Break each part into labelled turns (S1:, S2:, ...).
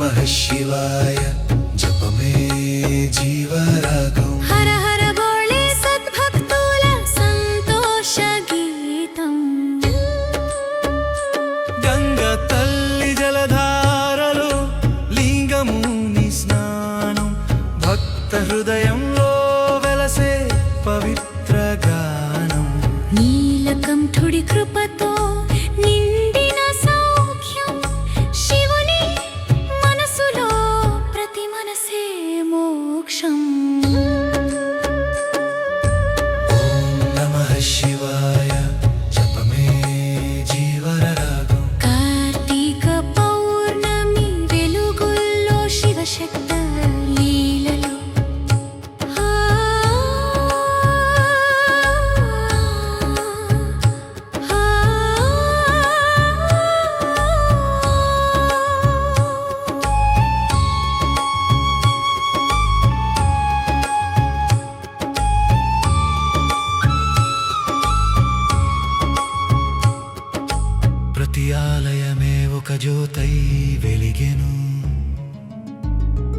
S1: నమః శివాయ జపమే జీవరాగం
S2: హర హర బోళే సద్భక్తుల సంతోష గీతం
S1: గంగ తల్లి జలధారలు లింగముని స్నానం భక్త హృదయంలో వెలసే పవిత్ర గానం
S2: నీలకంఠుడి కృపతో మోక్షం.
S1: జ్యోతై వెలిగెను.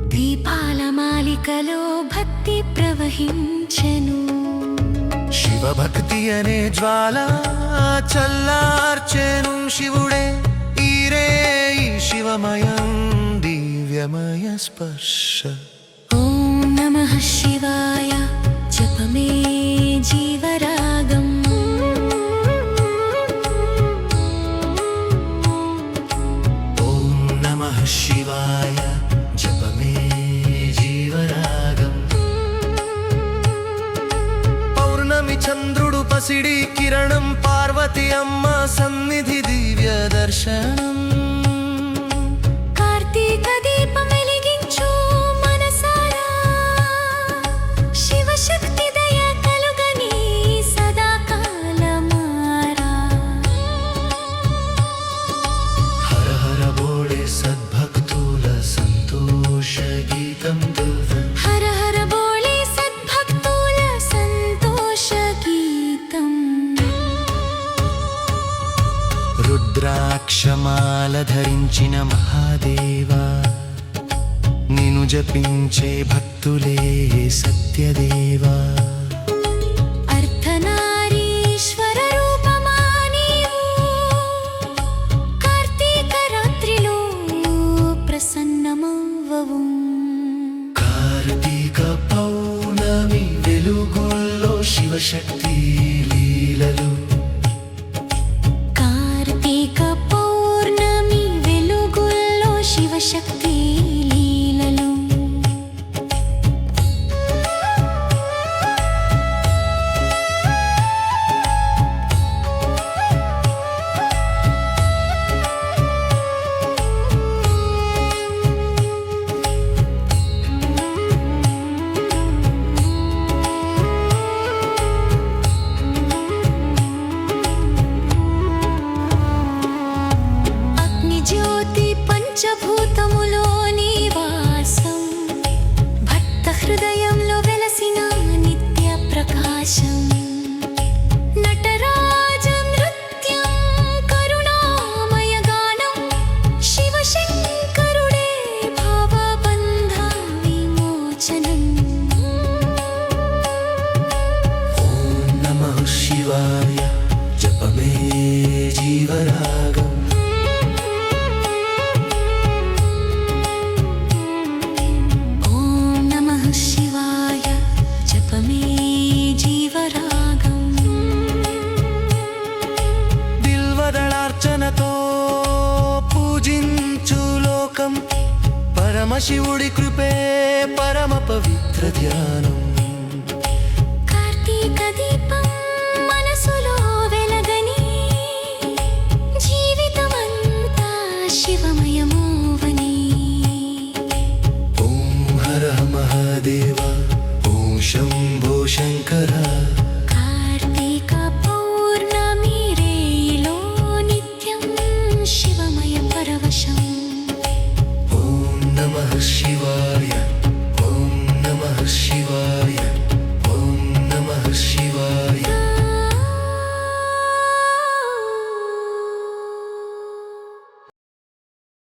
S2: దీపాల మాలికలో భక్తి ప్రవహించెను.
S1: శివభక్తి అనే జ్వాల చల్లార్చెను. శివుడే ఈరే శివమయం దివ్యమయ స్పర్శ.
S2: ఓం నమః శివాయ జపమే
S1: చంద్రుడు కిరణం పార్వతి అమ్మ సన్నిధి దివ్య దర్శనం ధరించిన మహాదేవా నిను జపించే భక్తులే సత్యదేవా.
S2: కార్తీక రాత్రిలో ప్రసన్నమవ్వవు.
S1: కార్తీక పౌర్ణమి వెలుగుల్లో శివశక్తి లీలలు
S2: హృదయంలో వెలసిన నిత్య ప్రకాశం. నటరాజ నృత్యం కరుణామయ గానం శివశంకరుడే భావబంధ విమోచనం
S1: ఓం నమః శివాయ జపమే జీవరాగం పరమశివుడి కృపే పరమ పవిత్ర ధ్యానం.